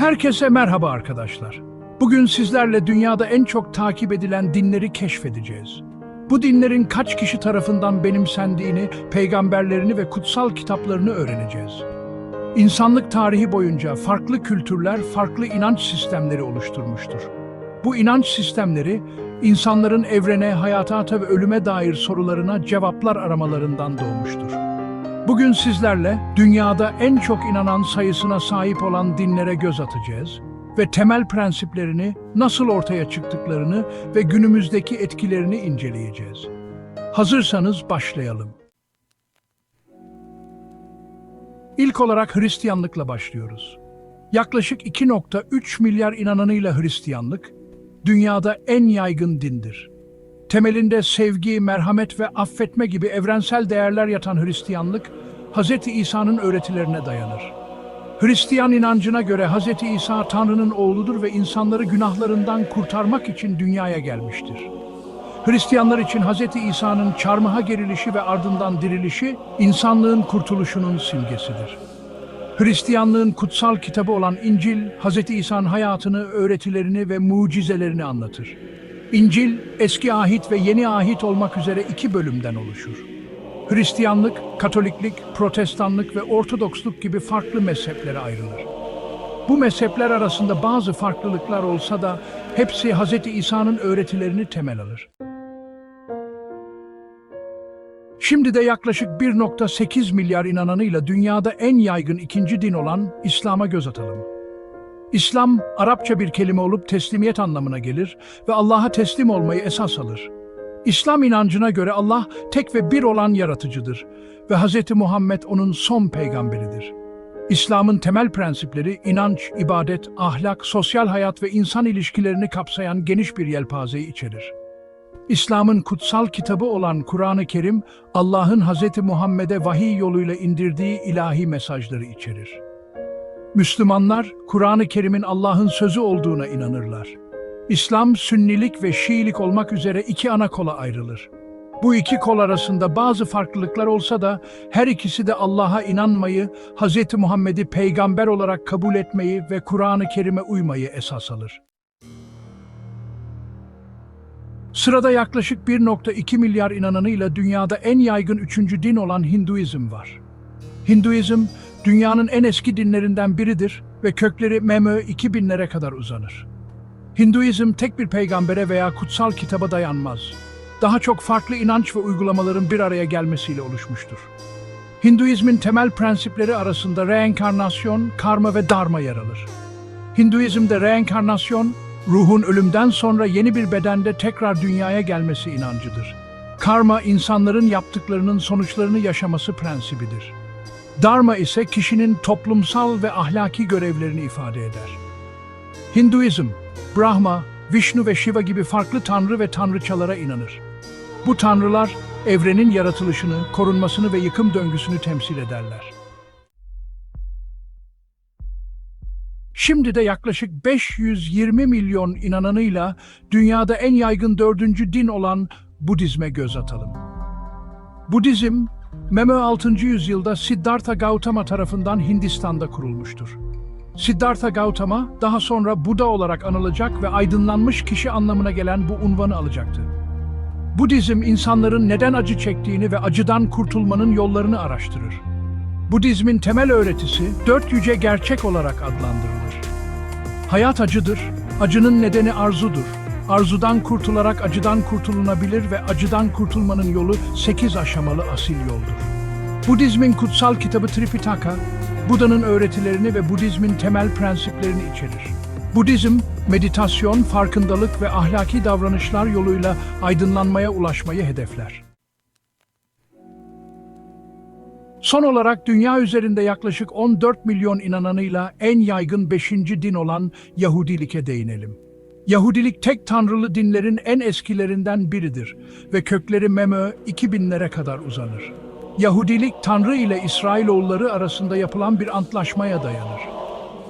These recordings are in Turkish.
Herkese merhaba arkadaşlar. Bugün sizlerle dünyada en çok takip edilen dinleri keşfedeceğiz. Bu dinlerin kaç kişi tarafından benimsendiğini, peygamberlerini ve kutsal kitaplarını öğreneceğiz. İnsanlık tarihi boyunca farklı kültürler, farklı inanç sistemleri oluşturmuştur. Bu inanç sistemleri, insanların evrene, hayata ve ölüme dair sorularına cevaplar aramalarından doğmuştur. Bugün sizlerle dünyada en çok inanan sayısına sahip olan dinlere göz atacağız ve temel prensiplerini, nasıl ortaya çıktıklarını ve günümüzdeki etkilerini inceleyeceğiz. Hazırsanız başlayalım. İlk olarak Hristiyanlıkla başlıyoruz. Yaklaşık 2.3 milyar inananıyla Hristiyanlık, dünyada en yaygın dindir. Temelinde sevgi, merhamet ve affetme gibi evrensel değerler yatan Hristiyanlık, Hz. İsa'nın öğretilerine dayanır. Hristiyan inancına göre Hz. İsa Tanrı'nın oğludur ve insanları günahlarından kurtarmak için dünyaya gelmiştir. Hristiyanlar için Hz. İsa'nın çarmıha gerilişi ve ardından dirilişi, insanlığın kurtuluşunun simgesidir. Hristiyanlığın kutsal kitabı olan İncil, Hz. İsa'nın hayatını, öğretilerini ve mucizelerini anlatır. İncil, eski ahit ve yeni ahit olmak üzere iki bölümden oluşur. Hristiyanlık, Katoliklik, Protestanlık ve Ortodoksluk gibi farklı mezheplere ayrılır. Bu mezhepler arasında bazı farklılıklar olsa da hepsi Hz. İsa'nın öğretilerini temel alır. Şimdi de yaklaşık 1.8 milyar inananıyla dünyada en yaygın ikinci din olan İslam'a göz atalım. İslam, Arapça bir kelime olup teslimiyet anlamına gelir ve Allah'a teslim olmayı esas alır. İslam inancına göre Allah tek ve bir olan yaratıcıdır ve Hz. Muhammed onun son peygamberidir. İslam'ın temel prensipleri inanç, ibadet, ahlak, sosyal hayat ve insan ilişkilerini kapsayan geniş bir yelpazeyi içerir. İslam'ın kutsal kitabı olan Kur'an-ı Kerim, Allah'ın Hz. Muhammed'e vahiy yoluyla indirdiği ilahi mesajları içerir. Müslümanlar, Kur'an-ı Kerim'in Allah'ın sözü olduğuna inanırlar. İslam, Sünnilik ve Şiilik olmak üzere iki ana kola ayrılır. Bu iki kol arasında bazı farklılıklar olsa da her ikisi de Allah'a inanmayı, Hz. Muhammed'i peygamber olarak kabul etmeyi ve Kur'an-ı Kerim'e uymayı esas alır. Sırada yaklaşık 1.2 milyar inananıyla dünyada en yaygın üçüncü din olan Hinduizm var. Hinduizm, dünyanın en eski dinlerinden biridir ve kökleri Memö 2000'lere kadar uzanır. Hinduizm tek bir peygambere veya kutsal kitaba dayanmaz. Daha çok farklı inanç ve uygulamaların bir araya gelmesiyle oluşmuştur. Hinduizmin temel prensipleri arasında reenkarnasyon, karma ve dharma yer alır. Hinduizmde reenkarnasyon, ruhun ölümden sonra yeni bir bedende tekrar dünyaya gelmesi inancıdır. Karma, insanların yaptıklarının sonuçlarını yaşaması prensibidir. Dharma ise kişinin toplumsal ve ahlaki görevlerini ifade eder. Hinduizm, Brahma, Vishnu ve Shiva gibi farklı tanrı ve tanrıçalara inanır. Bu tanrılar evrenin yaratılışını, korunmasını ve yıkım döngüsünü temsil ederler. Şimdi de yaklaşık 520 milyon inananıyla dünyada en yaygın dördüncü din olan Budizme göz atalım. Budizm, Meme 6. yüzyılda Siddhartha Gautama tarafından Hindistan'da kurulmuştur. Siddhartha Gautama daha sonra Buda olarak anılacak ve aydınlanmış kişi anlamına gelen bu unvanı alacaktı. Budizm insanların neden acı çektiğini ve acıdan kurtulmanın yollarını araştırır. Budizmin temel öğretisi dört yüce gerçek olarak adlandırılır. Hayat acıdır, acının nedeni arzudur. Arzudan kurtularak acıdan kurtulunabilir ve acıdan kurtulmanın yolu sekiz aşamalı asil yoldur. Budizmin kutsal kitabı Tripitaka, Buda'nın öğretilerini ve Budizmin temel prensiplerini içerir. Budizm, meditasyon, farkındalık ve ahlaki davranışlar yoluyla aydınlanmaya ulaşmayı hedefler. Son olarak dünya üzerinde yaklaşık 14 milyon inananıyla en yaygın beşinci din olan Yahudilik'e değinelim. Yahudilik tek tanrılı dinlerin en eskilerinden biridir ve kökleri Memö 2000'lere kadar uzanır. Yahudilik Tanrı ile İsrailoğulları arasında yapılan bir antlaşmaya dayanır.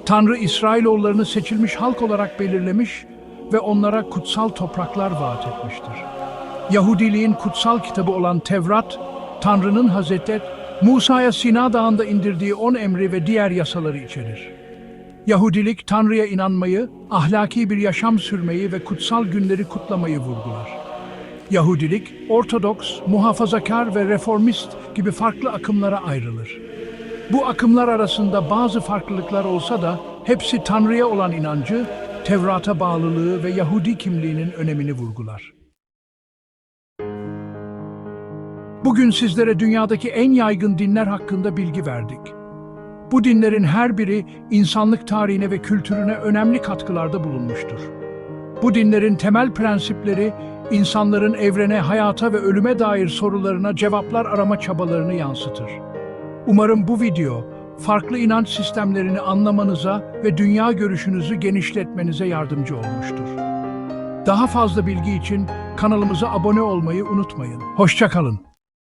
Tanrı İsrailoğullarını seçilmiş halk olarak belirlemiş ve onlara kutsal topraklar vaat etmiştir. Yahudiliğin kutsal kitabı olan Tevrat, Tanrı'nın Hazreti Musa'ya Sina Dağı'nda indirdiği on emri ve diğer yasaları içerir. Yahudilik Tanrı'ya inanmayı, ahlaki bir yaşam sürmeyi ve kutsal günleri kutlamayı vurgular. Yahudilik, Ortodoks, muhafazakar ve reformist gibi farklı akımlara ayrılır. Bu akımlar arasında bazı farklılıklar olsa da hepsi Tanrı'ya olan inancı, Tevrat'a bağlılığı ve Yahudi kimliğinin önemini vurgular. Bugün sizlere dünyadaki en yaygın dinler hakkında bilgi verdik. Bu dinlerin her biri insanlık tarihine ve kültürüne önemli katkılarda bulunmuştur. Bu dinlerin temel prensipleri insanların evrene, hayata ve ölüme dair sorularına cevaplar arama çabalarını yansıtır. Umarım bu video farklı inanç sistemlerini anlamanıza ve dünya görüşünüzü genişletmenize yardımcı olmuştur. Daha fazla bilgi için kanalımıza abone olmayı unutmayın. Hoşça kalın.